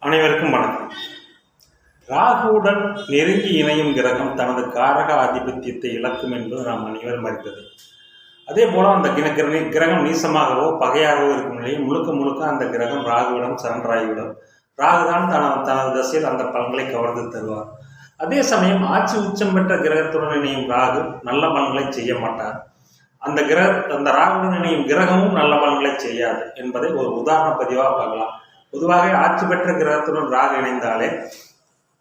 அனைவருக்கும் வணக்கம். ராகுவுடன் நெருங்கி இணையும் கிரகம் தனது காரக ஆதிபத்தியத்தை இழக்கும் என்பது நாம் அனைவரும் அறிந்தது. அதே போல அந்த கிர- கிரகம் நீசமாகவோ பகையாகவோ இருக்கும் நிலையில் முழுக்க முழுக்க அந்த கிரகம் ராகுவிடம் சரண்டராகிவிடும் ராகுதான் தனது தனது தசையில் அந்த பலன்களை கவர்ந்து தருவார். அதே சமயம் ஆட்சி உச்சம் பெற்ற கிரகத்துடன் இணையும் ராகு நல்ல பலன்களை செய்ய மாட்டார். அந்த கிரக அந்த ராகுடன் இணையும் கிரகமும் நல்ல பலன்களை செய்யாது என்பதை ஒரு உதாரண பதிவாக பார்க்கலாம். பொதுவாக ஆட்சி பெற்ற கிரகத்துடன் ராகு இணைந்தாலே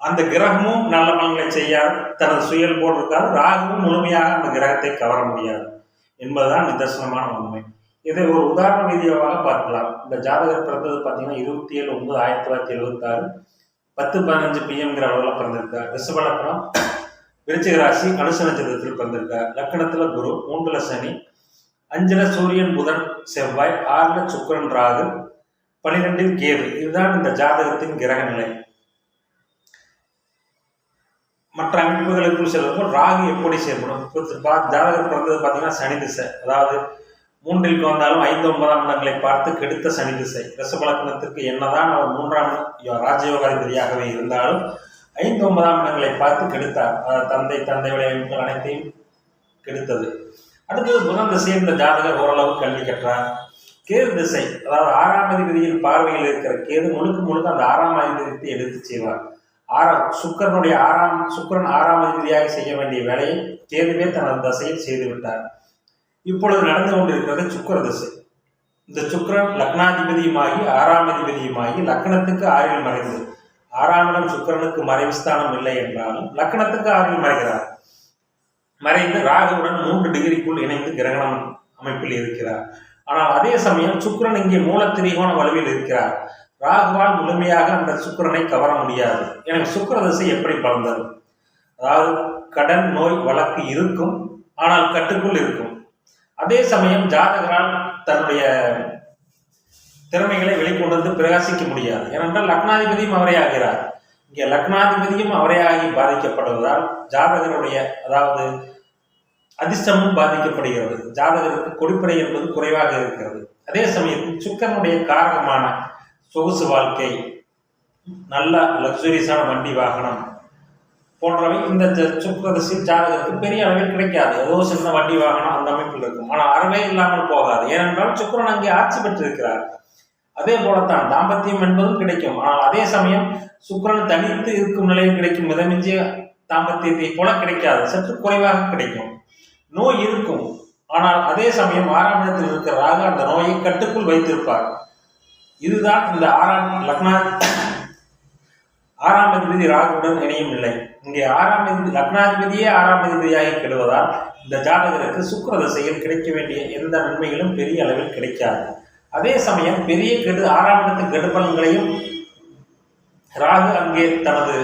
அந்த கிரகமும் நல்ல பலன்களை செய்யாது தனது சுயல் போல் இருக்காது ராகுவும் முழுமையாக அந்த கிரகத்தை கவர முடியாது என்பதுதான் நிதர்சனமான உண்மை. இதை ஒரு உதாரண ரீதியாக பார்க்கலாம். இந்த ஜாதகர் பிறந்தது பார்த்தீங்கன்னா இருபத்தி ஏழு ஒன்பது ஆயிரத்தி தொள்ளாயிரத்தி எழுபத்தாறு பத்து பதினஞ்சு பிஎம்ங்கிற அளவில் பிறந்திருக்கார். ரிஷபலக்கணம் விருச்சிக ராசி அனுச நட்சத்திரத்தில் பிறந்திருக்கார். லக்கணத்தில் குரு மூன்றுல சனி அஞ்சுல சூரியன் புதன் செவ்வாய் ஆறுல சுக்கிரன் ராகு. பனிரெண்டில் கேது இதுதான் இந்த ஜாதகத்தின் கிரக நிலை மற்ற அமைப்புகளுக்குள் செல்லும்போது ராகு எப்படி செயல்படும்? ஜாதகம் பா- பிறந்தது பார்த்தீங்கன்னா சனி திசை. அதாவது மூன்றிற்கு வந்தாலும் ஐந்து ஒன்பதாம் இடங்களை பார்த்து கெடுத்த சனி திசை. ரிஷபலக்கணத்திற்கு என்னதான் அவர் மூன்றாம் யோ- ராஜயோகாதிபதியாகவே இருந்தாலும் ஐந்து ஒன்பதாம் இடங்களை பார்த்து கெடுத்தார். தந்தை தந்தை தந்தையுடைய அமைப்புகள் அனைத்தையும் கெடுத்தது. அடுத்தது புதன் திசை இந்த ஜாதகர் ஓரளவு கல்வி கற்றார். கேது திசை அதாவது ஆறாம் அதிபதியின் பார்வையில் இருக்கிற கேது முழுக்க முழுக்க அந்த ஆறாம் அதிபதியத்தை எடுத்து செய்வார். ஆறாம் சுக்கரனுடைய ஆறாம் சுக்கிரன் ஆறாம் அதிபதியாக செய்ய வேண்டிய வேலையை கேதுவே தனது தசையில் செய்து விட்டார். இப்பொழுது நடந்து கொண்டிருக்கிறது சுக்கிர திசை. இந்த சுக்கிரன் லக்னாதிபதியுமாகி ஆறாம் அதிபதியுமாகி லக்னத்துக்கு ஆறில் மறைந்தது. ஆறாம் இடம் சுக்கிரனுக்கு மறைவுஸ்தானம் இல்லை என்றாலும் லக்னத்துக்கு ஆறில் மறைகிறார். மறைந்து ராகுவுடன் மூன்று டிகிரிக்குள் இணைந்து கிரகணம் அமைப்பில் இருக்கிறார். ஆனால் அதே சமயம் சுக்கரன் இங்கே மூல திரிகோண வலுவில் இருக்கிறார். ராகுவால் முழுமையாக அந்த சுக்கரனை கவர முடியாது. எனக்கு சுக்கர திசை எப்படி பலன் அதாவது கடன் நோய் வழக்கு இருக்கும் ஆனால் கட்டுக்குள் இருக்கும். அதே சமயம் ஜாதகரால் தன்னுடைய திறமைகளை வெளிக்கொண்டு வந்து பிரகாசிக்க முடியாது. ஏனென்றால் லக்னாதிபதியும் அவரே ஆகிறார். இங்கே லக்னாதிபதியும் அவரே ஆகி பாதிக்கப்படுவதால் ஜாதகருடைய அதாவது அதிர்ஷ்டமும் பாதிக்கப்படுகிறது. ஜாதகருக்கு கொடுப்படை என்பது குறைவாக இருக்கிறது. அதே சமயத்தில் சுக்கரனுடைய காரகமான சொகுசு வாழ்க்கை நல்ல லக்ஸுரியஸான வண்டி வாகனம் போன்றவை இந்த ஜ- ஜாதகத்துக்கு பெரிய அளவில் கிடைக்காது. ஏதோ சின்ன வண்டி வாகனம் அந்த அமைப்பில் இருக்கும். ஆனால் அறவே இல்லாமல் போகாது. ஏனென்றால் சுக்கரன் அங்கே ஆட்சி பெற்றிருக்கிறார். அதே போலத்தான் தாம்பத்தியம் என்பதும் கிடைக்கும். ஆனால் அதே சமயம் சுக்கரன் தனித்து இருக்கும் நிலையில் கிடைக்கும் மிதமிஞ்சிய தாம்பத்தியத்தை போல கிடைக்காது. சற்று குறைவாக கிடைக்கும். நோய் இருக்கும். ஆனால் அதே சமயம் ஆறாம் இடத்தில் இருக்கிற ராகு அந்த நோயை கட்டுக்குள் வைத்திருப்பார். இதுதான் இந்த ஆறாம் லக்னா ஆறாம் அதிபதி ராகுடன் இணையும் இல்லை இங்கே ஆறாம் லக்னாதிபதியே ஆறாம் அதிபதியாக கெடுவதால் இந்த ஜாதகருக்கு சுக்கர திசையில் கிடைக்க வேண்டிய எந்த நன்மைகளும் பெரிய அளவில் கிடைக்காது. அதே சமயம் பெரிய கெடு ஆறாம் இடத்து கெடுபலன்களையும் ராகு அங்கே தனது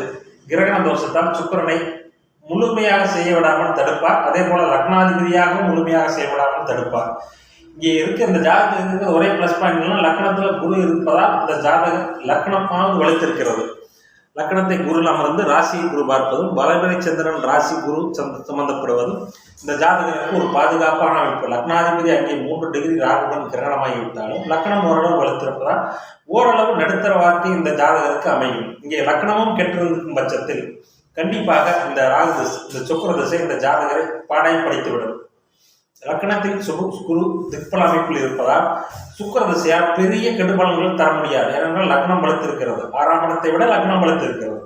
கிரகண தோஷத்தால் சுக்கரனை முழுமையாக செய்ய விடாமல் தடுப்பார். அதே போல லக்னாதிபதியாகவும் முழுமையாக செய்ய விடாமல் தடுப்பார். இங்கே இருக்க இந்த ஜாதகத்தில் இருக்கிற ஒரே ப்ளஸ் பாயிண்ட் லக்னத்துல குரு இருப்பதால் இந்த ஜாதக லக்னமானது வளைத்திருக்கிறது லக்னத்தை குருவில் அமர்ந்து ராசியை குரு பார்ப்பதும் வளர்பிறை சந்திரன் ராசி குரு சந்த சம்பந்தப்படுவதும் இந்த ஜாதகருக்கு ஒரு பாதுகாப்பான அமைப்பு. லக்னாதிபதி அங்கே மூன்று டிகிரி ராகுடன் கிரகணமாகி விட்டாலும் லக்னம் ஓரளவு வலுத்திருப்பதால் ஓரளவு நடுத்தர வார்த்தை இந்த ஜாதகருக்கு அமையும். இங்கே லக்னமும் கெட்டிருக்கும் பட்சத்தில் கண்டிப்பாக இந்த ராகு திசை இந்த சுக்கர திசை இந்த ஜாதகரை பாடாய் படைத்துவிடும். லக்னத்தில் சுகு குரு திக்பல அமைப்பில் இருப்பதால் சுக்கிர திசையால் பெரிய கெடுபலன்கள் தர முடியாது. ஏனென்றால் லக்னம் வலுத்திருக்கிறது ஆறாம் இடத்தை விட லக்னம் வலுத்திருக்கிறது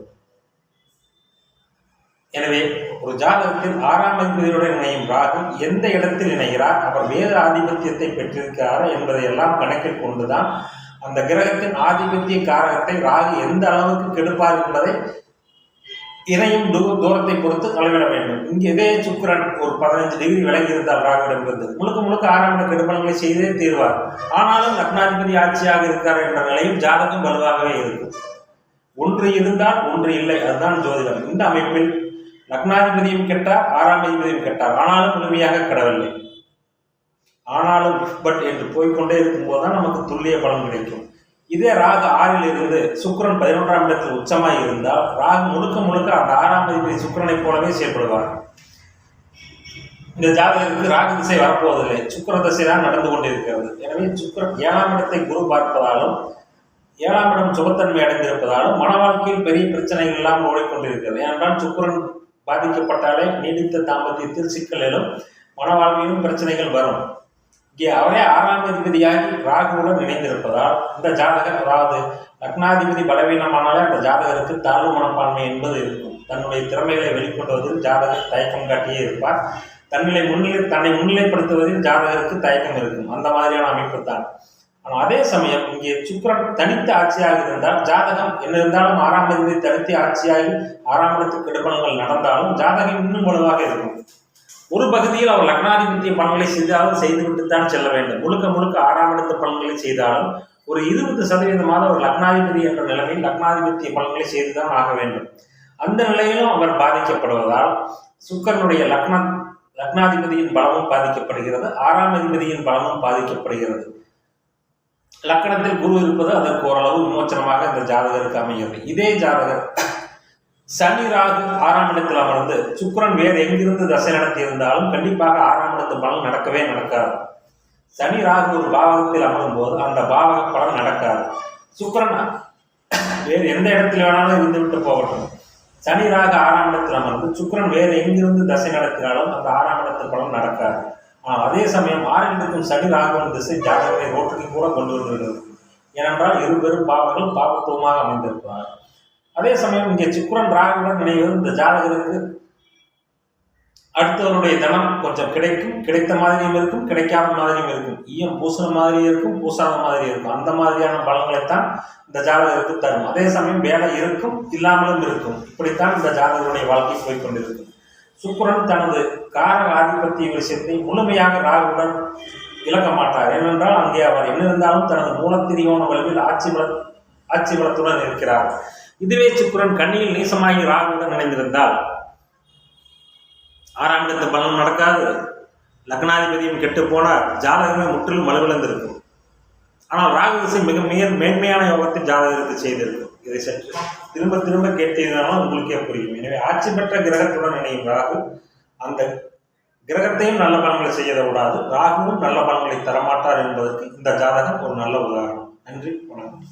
எனவே ஒரு ஜாதகத்தில் ஆறாம் அதிபதியுடன் இணையும் ராகு எந்த இடத்தில் இணைகிறார் அவர் வேத ஆதிபத்தியத்தை பெற்றிருக்கிறாரா என்பதை எல்லாம் கணக்கில் கொண்டுதான் அந்த கிரகத்தின் ஆதிபத்திய காரகத்தை ராகு எந்த அளவுக்கு கெடுப்பார் என்பதை இணையும் தூரத்தை பொறுத்து அளவிட வேண்டும். இங்கே இதே சுக்கரன் ஒரு பதினஞ்சு டிகிரி விலகி இருந்தால் ராகுடமிருந்து முழுக்க முழுக்க ஆரம்ப இட செய்தே தீர்வார். ஆனாலும் லக்னாதிபதி ஆட்சியாக இருக்கார் என்ற நிலையும் ஜாதகம் வலுவாகவே இருக்கும். ஒன்று இருந்தால் ஒன்று இல்லை அதுதான் ஜோதிடம். இந்த அமைப்பில் லக்னாதிபதியும் கெட்டார் ஆறாம் அதிபதியும் கெட்டார். ஆனாலும் முழுமையாக கெடவில்லை ஆனாலும் பட் என்று போய்க்கொண்டே இருக்கும்போது தான் நமக்கு துல்லிய பலன் கிடைக்கும். இதே ராகு ஆறில் இருந்து சுக்கிரன் பதினொன்றாம் இடத்தில் உச்சமாய் இருந்தால் ராகு முழுக்க முழுக்க அந்த ஆறாம் அதிபதி சுக்கரனை போலவே செயல்படுவார். இந்த ஜாதகருக்கு ராகு திசை வரப்போவதில்லை. சுக்கிர திசை தான் நடந்து கொண்டிருக்கிறது. எனவே சுக்கிரன் ஏழாம் இடத்தை குரு பார்ப்பதாலும் ஏழாம் இடம் சுபத்தன்மை அடைந்திருப்பதாலும் மன வாழ்க்கையில் பெரிய பிரச்சனைகள் இல்லாமல் ஓடிக்கொண்டிருக்கிறது. ஏனென்றால் சுக்கரன் பாதிக்கப்பட்டாலே நீடித்த தாம்பத்தியத்தில் சிக்கலிலும் மன வாழ்விலும் பிரச்சனைகள் வரும். இங்கே அவரே ஆறாம் அதிபதியாகி ராகுவுடன் இணைந்திருப்பதால் இந்த ஜாதகர் அதாவது லக்னாதிபதி பலவீனமானாலே அந்த ஜாதகருக்கு தாழ்வு மனப்பான்மை என்பது இருக்கும். தன்னுடைய திறமைகளை வெளிக்கொண்டுவதில் ஜாதகர் தயக்கம் காட்டியே இருப்பார். தன்னிலை முன்னிலை தன்னை முன்னிலைப்படுத்துவதில் ஜாதகருக்கு தயக்கம் இருக்கும். அந்த மாதிரியான அமைப்பு தான். ஆனால் அதே சமயம் இங்கே சுக்கிரன் தனித்த ஆட்சியாக இருந்தால் ஜாதகம் என்ன இருந்தாலும் ஆறாம் அதிபதி தனித்து ஆட்சியாகி ஆறாம் இடத்துக்கு கெடுபலங்கள் நடந்தாலும் ஜாதகம் இன்னும் வலுவாக இருக்கும். ஒரு பகுதியில் அவர் லக்னாதிபத்திய பலன்களை செய்தாலும் செய்துவிட்டு தான் செல்ல வேண்டும். முழுக்க முழுக்க ஆறாம் இடத்து பலன்களை செய்தாலும் ஒரு இருபது சதவீதமாக ஒரு லக்னாதிபதி என்ற நிலைமையில் லக்னாதிபத்திய பலன்களை செய்துதான் ஆக வேண்டும். அந்த நிலையிலும் அவர் பாதிக்கப்படுவதால் சுக்கரனுடைய லக்ன லக்னாதிபதியின் பலமும் பாதிக்கப்படுகிறது. ஆறாம் அதிபதியின் பலமும் பாதிக்கப்படுகிறது. லக்கணத்தில் குரு இருப்பது அதற்கு ஓரளவு விமோச்சனமாக இந்த ஜாதகருக்கு அமைகிறது. இதே ஜாதகர் சனி ராகு ஆறாம் இடத்தில் அமர்ந்து சுக்கிரன் வேறு எங்கிருந்து தசை நடத்தி இருந்தாலும் கண்டிப்பாக ஆறாம் இடத்து பலன் நடக்கவே நடக்காது. சனி ராகு ஒரு பாவகத்தில் அமரும் போது அந்த பாவக பலன் நடக்காது. சுக்கரன் வேறு எந்த இடத்துல வேணாலும் இருந்துவிட்டு போகட்டும். சனி ராகு ஆறாம் இடத்தில் அமர்ந்து சுக்கரன் வேறு எங்கிருந்து தசை நடத்தினாலும் அந்த ஆறாம் இடத்து பலன் நடக்காது. ஆனால் அதே சமயம் ஆறில் சனி ராகுவன் திசை ஜாதகத்தை ரோட்டுக்கு கூட கொண்டு வந்துவிடுகிறது. ஏனென்றால் இருபெரும் பாவங்கள் பாவத்துவமாக அமைந்திருப்பார்கள் அதே சமயம் இங்கே சுக்கரன் ராகுடன் இணைவது இந்த ஜாதகருக்கு அடுத்தவருடைய தனம் கொஞ்சம் கிடைக்கும். கிடைத்த மாதிரியும் இருக்கும் கிடைக்காத மாதிரியும் இருக்கும். ஈயம் பூசின மாதிரி இருக்கும் பூசாத மாதிரி இருக்கும். அந்த மாதிரியான பலன்களைத்தான் இந்த ஜாதகருக்கு தரும். அதே சமயம் வேலை இருக்கும் இல்லாமலும் இருக்கும். இப்படித்தான் இந்த ஜாதகருடைய வாழ்க்கை போய்கொண்டிருக்கும் சுக்கரன் தனது காரக ஆதிபத்திய விஷயத்தை முழுமையாக ராகுடன் இழக்க மாட்டார். ஏனென்றால் அங்கே அவர் என்ன இருந்தாலும் தனது மூலத்திரியோன வலுவில் ஆட்சி பல ஆட்சி பலத்துடன் இருக்கிறார். இதுவே சுக்கரன் கண்ணியில் நீசமாகி ராகுடன் நினைந்திருந்தால் ஆறாம் இடத்து பலன் நடக்காது. லக்னாதிபதியும் கெட்டு போனார். ஜாதகமே முற்றிலும் வலுவிழந்திருக்கும். ஆனால் ராகு திசை மிக மிக மேன்மையான யோகத்தை ஜாதகத்தை செய்திருக்கும். இதை சற்று திரும்ப திரும்ப கேட்டீங்கன்னாலும் உங்களுக்கே புரியும். எனவே ஆட்சி பெற்ற கிரகத்துடன் இணையும் ராகு அந்த கிரகத்தையும் நல்ல பலன்களை செய்ய விடாது ராகுவும் நல்ல பலன்களை தரமாட்டார் என்பதற்கு இந்த ஜாதகம் ஒரு நல்ல உதாரணம். நன்றி வணக்கம்.